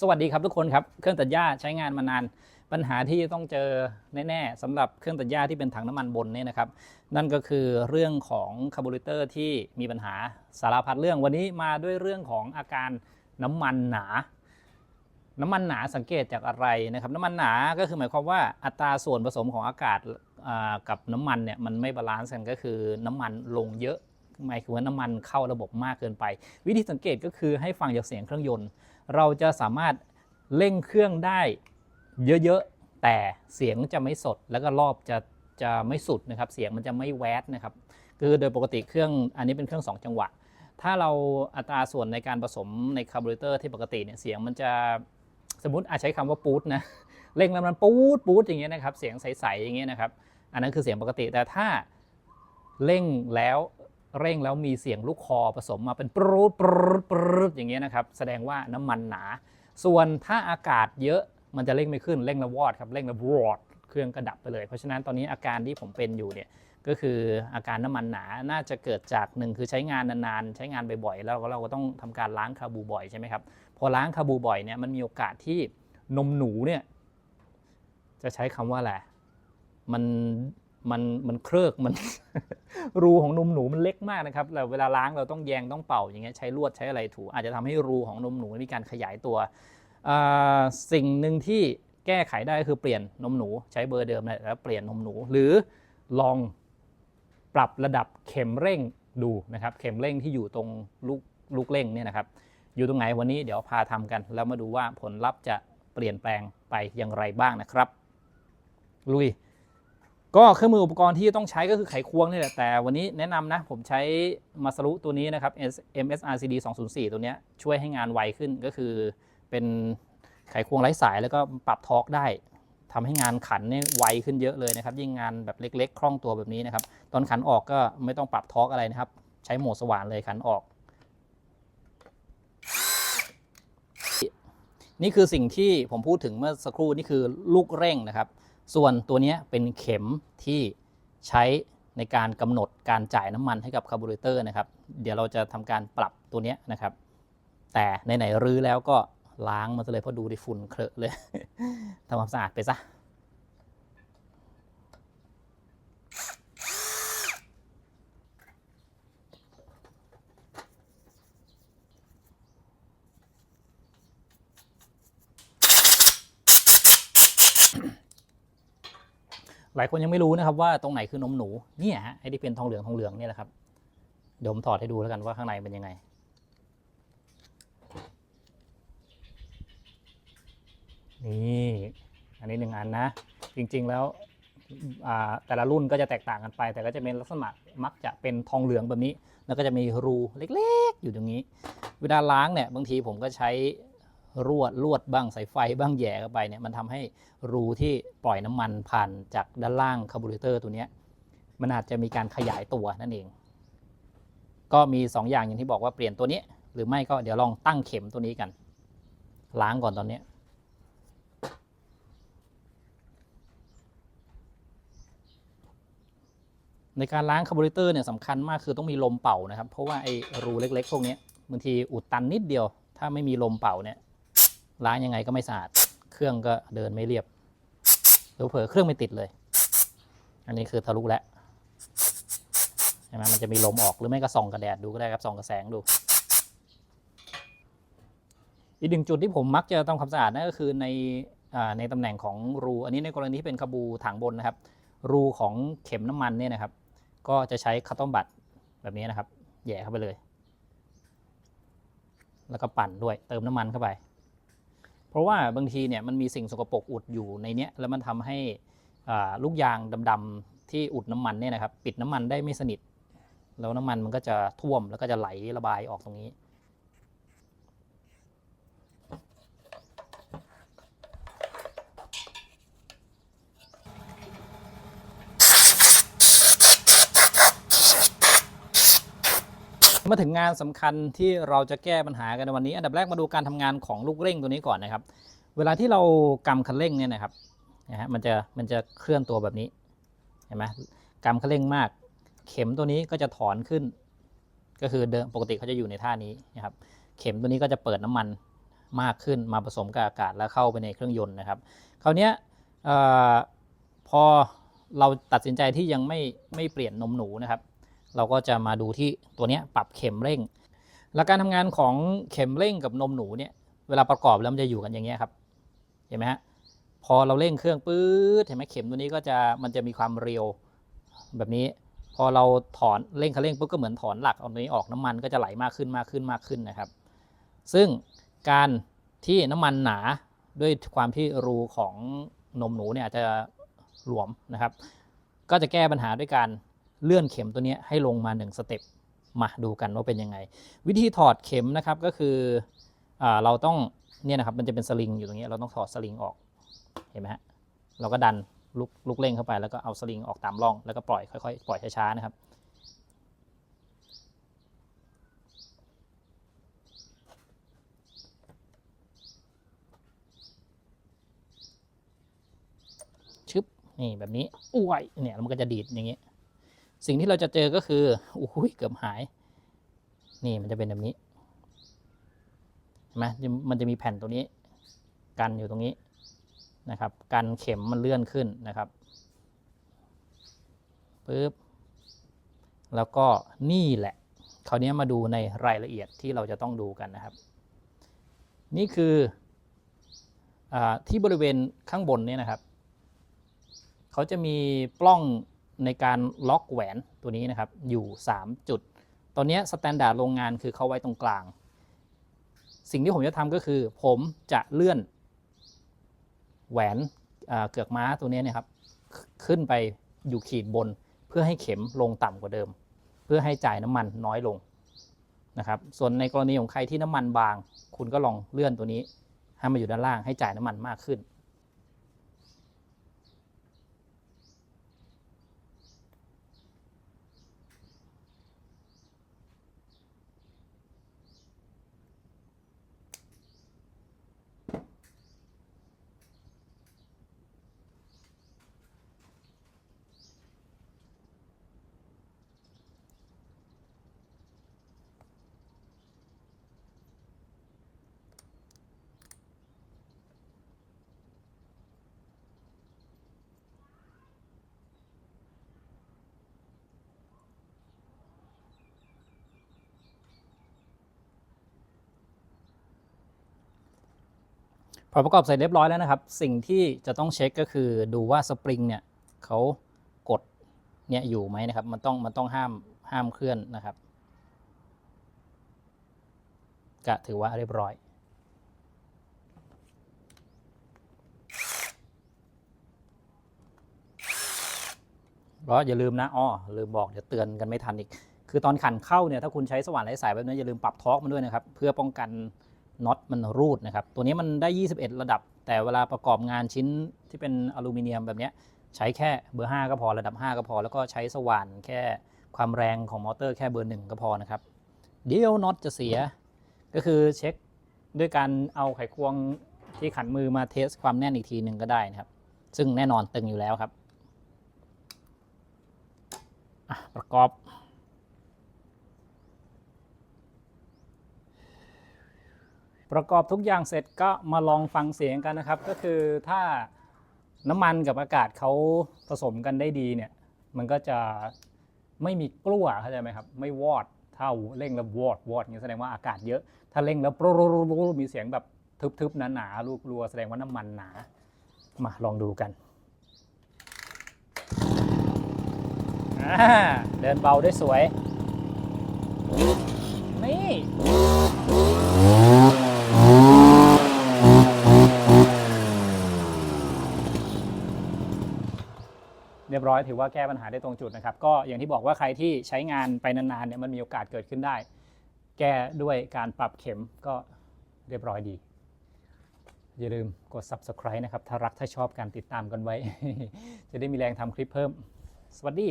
สวัสดีครับทุกคนครับ เครื่องตัดหญ้าใช้งานมานาน ปัญหาที่ต้องเจอแน่ๆสำหรับเครื่องตัดหญ้าที่เป็นถังน้ำมันบนเนี่ยนะครับ นั่นก็คือเรื่องของคาร์บูเรเตอร์ที่มีปัญหาสารพัดเรื่องวันนี้มาด้วยเรื่องของอาการน้ำมันหนา น้ำมันหนาสังเกตจากอะไรนะครับ น้ำมันหนาก็คือหมายความว่าอัตราส่วนผสมของอากาศกับน้ำมันเนี่ยมันไม่บาลานซ์กันก็คือน้ำมันลงเยอะหมายถึงว่าน้ำมันเข้าระบบมากเกินไป วิธีสังเกตก็คือให้ฟังจากเสียงเครื่องยนต์ เราจะสามารถเร่งเครื่องได้เยอะๆ แต่เสียงจะไม่สดแล้วก็รอบจะจะไม่สุดนะครับ เสียงมันจะไม่แวดนะครับ คือโดยปกติเครื่องอันนี้เป็นเครื่อง 2 จังหวะ ถ้าเราอัตราส่วนในการผสมในคาร์บูเรเตอร์ที่ปกติเนี่ยเสียงมันจะสมมติอาจใช้คำว่าปูดนะเร่งแล้วมันปูดปูดอย่างเงี้ยนะครับ เสียงใสๆอย่างเงี้ยนะครับ อันนั้นคือเสียงปกติแต่ถ้าเร่งแล้ว เร่งแล้วมีเสียงลูกคอผสมมาเป็นปรูดปรูดปรูดอย่างเงี้ยนะครับ แสดงว่าน้ำมันหนา ส่วนถ้าอากาศเยอะมันจะเร่งไม่ขึ้นเร่งแล้ววอดครับเร่งแล้ววอดเครื่องก็ดับไปเลย เพราะฉะนั้นตอนนี้อาการที่ผมเป็นอยู่เนี่ยก็คืออาการน้ำมันหนา น่าจะเกิดจากหนึ่งคือใช้งานนานๆ ใช้งานบ่อยๆ แล้วเราก็ต้องทำการล้างคาบูบ่อยใช่ไหมครับ พอล้างคาบูบ่อยเนี่ยมันมีโอกาสที่นมหนูเนี่ยจะใช้คำว่าอะไร มัน มันมันเคริกมัน รูของนมหนูมันเล็กมากนะครับเราเวลาล้างเราต้องแยงต้องเป่าอย่างเงี้ยใช้ลวดใช้อะไรถูอาจจะทำให้รูของนมหนูมีการขยายตัวสิ่งหนึ่งที่แก้ไขได้ก็คือเปลี่ยนนมหนูใช้เบอร์เดิมนะแล้วเปลี่ยนนมหนู หรือลองปรับระดับเข็มเร่งดูนะครับ เข็มเร่งที่อยู่ตรงลูกลูกเร่งเนี่ยนะครับ อยู่ตรงไหนวันนี้เดี๋ยวพาทำกัน แล้วมาดูว่าผลลัพธ์จะเปลี่ยนแปลงไปอย่างไรบ้างนะครับ ลุย ก็เครื่องมืออุปกรณ์ที่ต้องใช้ก็คือไขควงนี่แหละ แต่วันนี้แนะนำนะ ผมใช้มาสรุตัวนี้นะครับ MSRCD 204 ตัวนี้ช่วยให้งานไวขึ้นก็คือเป็นไขควงไร้สายแล้วก็ปรับทอร์กได้ทำให้งานขันเนี่ยไวขึ้นเยอะเลยนะครับ ยิ่งงานแบบเล็กๆ คล่องตัวแบบนี้นะครับ ตอนขันออกก็ไม่ต้องปรับทอร์กอะไรนะครับ ใช้โหมดสว่านเลยขันออก นี่คือสิ่งที่ผมพูดถึงเมื่อสักครู่นี่คือลูกเร่งนะครับ ส่วนตัวนี้เป็นเข็มที่ใช้ในการกำหนดการจ่ายน้ำมันให้กับคาร์บูเรเตอร์นะครับ เดี๋ยวเราจะทำการปรับตัวนี้นะครับ แต่ไหนๆรื้อแล้วก็ล้างมันซะเลยเพราะดูดิฝุ่นเคลอะเลยทำความสะอาดไปซะ หลายคนยังไม่รู้นะครับว่าตรงไหนคือนมหนูเนี่ยฮะไอ้ที่เป็นทองเหลืองทองเหลืองเนี่ยแหละครับเดี๋ยวผมถอดให้ดูแล้วกันว่าข้างในเป็นยังไง นี่อันนี้หนึ่งอันนะ จริงๆแล้วแต่ละรุ่นก็จะแตกต่างกันไป แต่ก็จะเป็นลักษณะมักจะเป็นทองเหลืองแบบนี้ แล้วก็จะมีรูเล็กๆ อยู่ตรงนี้ เวลาล้างเนี่ยบางทีผมก็ใช้ รวดลวดบ้างสายไฟบ้างแย่เข้าไปเนี่ยมันทำให้รูที่ปล่อยน้ำมันผ่านจากด้านล่างคาร์บูเรเตอร์ตัวเนี้ยมันอาจจะมีการขยายตัวนั่นเอง ก็มี 2 อย่างอย่างที่บอกว่าเปลี่ยนตัวนี้ หรือไม่ก็เดี๋ยวลองตั้งเข็มตัวนี้กัน ล้างก่อนตอนนี้ในการล้างคาร์บูเรเตอร์เนี่ยสำคัญมากคือต้องมีลมเป่านะครับ เพราะว่าไอ้รูเล็ก ๆ พวกนี้บางทีอุดตันนิดเดียว ถ้าไม่มีลมเป่าเนี่ย ล้างยังไงก็ไม่สะอาด เครื่องก็เดินไม่เรียบหรือเผลอเครื่องไม่ติดเลย อันนี้คือทะลุแล้วใช่ไหมมันจะมีลมออกหรือไม่ก็ส่องกระแดดดูก็ได้ครับส่องกระแสงดูอีกหนึ่งจุดที่ผมมักจะทำความสะอาดนั่นก็คือในอในตำแหน่งของรู อันนี้ในกรณีที่เป็นคาบูถังบนนะครับ รูของเข็มน้ำมันเนี่ยนะครับ ก็จะใช้คัตตอมบัตแบบนี้นะครับแหย่เข้าไปเลย แล้วก็ปั่นด้วยเติมน้ำมันเข้าไป เพราะว่าบางทีเนี่ยมันมีสิ่งสกปรกอุดอยู่ในเนี้ยแล้วมันทำให้ลูกยางดำๆที่อุดน้ำมันเนี่ยนะครับ ปิดน้ำมันได้ไม่สนิท แล้วน้ำมันมันก็จะท่วมแล้วก็จะไหลระบายออกตรงนี้ มาถึงงานสำคัญที่เราจะแก้ปัญหากันในวันนี้ อันดับแรกมาดูการทำงานของลูกเร่งตัวนี้ก่อนนะครับ เวลาที่เรากำคันเร่งเนี่ยนะครับนะฮะมันจะมันจะเคลื่อนตัวแบบนี้เห็นไหมกำคันเร่งมาก เข็มตัวนี้ก็จะถอนขึ้น ก็คือเดิมปกติเขาจะอยู่ในท่านี้นะครับ เข็มตัวนี้ก็จะเปิดน้ำมันมากขึ้นมาผสมกับอากาศแล้วเข้าไปในเครื่องยนต์นะครับ คราวนี้พอเราตัดสินใจที่ยังไม่ไม่เปลี่ยนนมหนูนะครับ เราก็จะมาดูที่ตัวนี้ปรับเข็มเร่ง หลักการทำงานของเข็มเร่งกับนมหนูเนี่ยเวลาประกอบแล้วมันจะอยู่กันอย่างเงี้ยครับเห็นไหมฮะพอเราเร่งเครื่องปื๊ดเห็นไหมเข็มตัวนี้ก็จะมันจะมีความเรียวแบบนี้ พอเราถอนเร่งคันเร่งปุ๊บก็เหมือนถอนหลักเอาตัวนี้ออกน้ำมันก็จะไหลมากขึ้นมากขึ้นมากขึ้นนะครับ ซึ่งการที่น้ำมันหนาด้วยความที่รูของนมหนูเนี่ยอาจจะหลวมนะครับ ก็จะแก้ปัญหาด้วยการ เลื่อนเข็มตัวนี้ให้ลงมา 1 สเต็ปมาดูกันว่าเป็นยังไง วิธีถอดเข็มนะครับก็คืออเราต้องเนี่ยนะครับมันจะเป็นสลิงอยู่ตรงนี้เราต้องถอดสลิงออกเห็นไหมฮะเราก็ดันลูกลูกเร่งเข้าไปแล้วก็เอาสลิงออกตามร่อง แล้วก็ปล่อยค่อยๆปล่อยช้าๆนะครับชึบนี่แบบนี้อ้วยเนี่ยมันก็จะดีดอย่างเงี้ย สิ่งที่เราจะเจอก็คืออุ้ยเกือบหาย นี่มันจะเป็นแบบนี้เห็นไหมมันจะมีแผ่นตัวนี้ กันอยู่ตรงนี้นะครับ กันเข็มมันเลื่อนขึ้นนะครับปึ๊บแล้วก็นี่แหละคราวนี้มาดูในรายละเอียดที่เราจะต้องดูกันนะครับ นี่คืออที่บริเวณข้างบนเนี่ยนะครับ เขาจะมีปล้อง ในการล็อกแหวนตัวนี้นะครับอยู่ 3 จุด ตอนนี้สแตนดาร์ดโรงงานคือเขาไว้ตรงกลาง สิ่งที่ผมจะทำก็คือ ผมจะเลื่อน แหวนเกือกม้าตัวนี้นะครับขขึ้นไปอยู่ขีดบน เพื่อให้เข็มลงต่ำกว่าเดิม เพื่อให้จ่ายน้ำมันน้อยลงนะครับ ส่วนในกรณีของใครที่น้ำมันบาง คุณก็ลองเลื่อนตัวนี้ให้มาอยู่ด้านล่างให้จ่ายน้ำมันมากขึ้น พอประกอบเสร็จเรียบร้อยแล้วนะครับ สิ่งที่จะต้องเช็คก็คือดูว่าสปริงเนี่ยเขากดเนี่ยอยู่ไหมนะครับ มันต้องมันต้องห้ามห้ามเคลื่อนนะครับก็ถือว่าเรียบร้อยก็อย่าลืมนะอ๋อลืมบอกเดี๋ยวเตือนกันไม่ทันอีก คือตอนขันเข้าเนี่ยถ้าคุณใช้สว่านไร้สายแบบนี้อย่าลืมปรับทอร์กมันด้วยนะครับ เพื่อป้องกัน น็อตมันรูดนะครับ ตัวนี้มันได้ 21 ระดับ แต่เวลาประกอบงานชิ้นที่เป็นอลูมิเนียมแบบนี้ใช้แค่เบอร์ 5 ก็พอระดับ 5 ก็พอ แล้วก็ใช้สว่านแค่ความแรงของมอเตอร์แค่เบอร์ 1 ก็พอนะครับ เดี๋ยวน็อตจะเสีย ก็คือเช็คด้วยการเอาไขควงที่ขันมือมาเทสความแน่นอีกทีหนึ่งก็ได้นะครับ ซึ่งแน่นอนตึงอยู่แล้วครับประกอบ ประกอบทุกอย่างเสร็จก็มาลองฟังเสียงกันนะครับ ก็คือถ้าน้ำมันกับอากาศเขาผสมกันได้ดีเนี่ย มันก็จะไม่มีกลัวเข้าใจไหมครับ ไม่วอดเท่าเร่งแล้ววอดวอดอย่างนี้แสดงว่าอากาศเยอะ ถ้าเร่งแล้วปรรรมีเสียงแบบทึบๆหนาๆลูกรัวแสดงว่าน้ำมันหนา มาลองดูกันเดินเบาได้สวย นี่ รียบร้อยถือว่าแก้ปัญหาได้ตรงจุดนะครับ ก็อย่างที่บอกว่าใครที่ใช้งานไปนานๆเนี่ยมันมีโอกาสเกิดขึ้นได้ แก้ด้วยการปรับเข็มก็เรียบร้อยดี อย่าลืมกด subscribe นะครับ ถ้ารักถ้าชอบการติดตามกันไว้ จะได้มีแรงทำคลิปเพิ่ม สวัสดี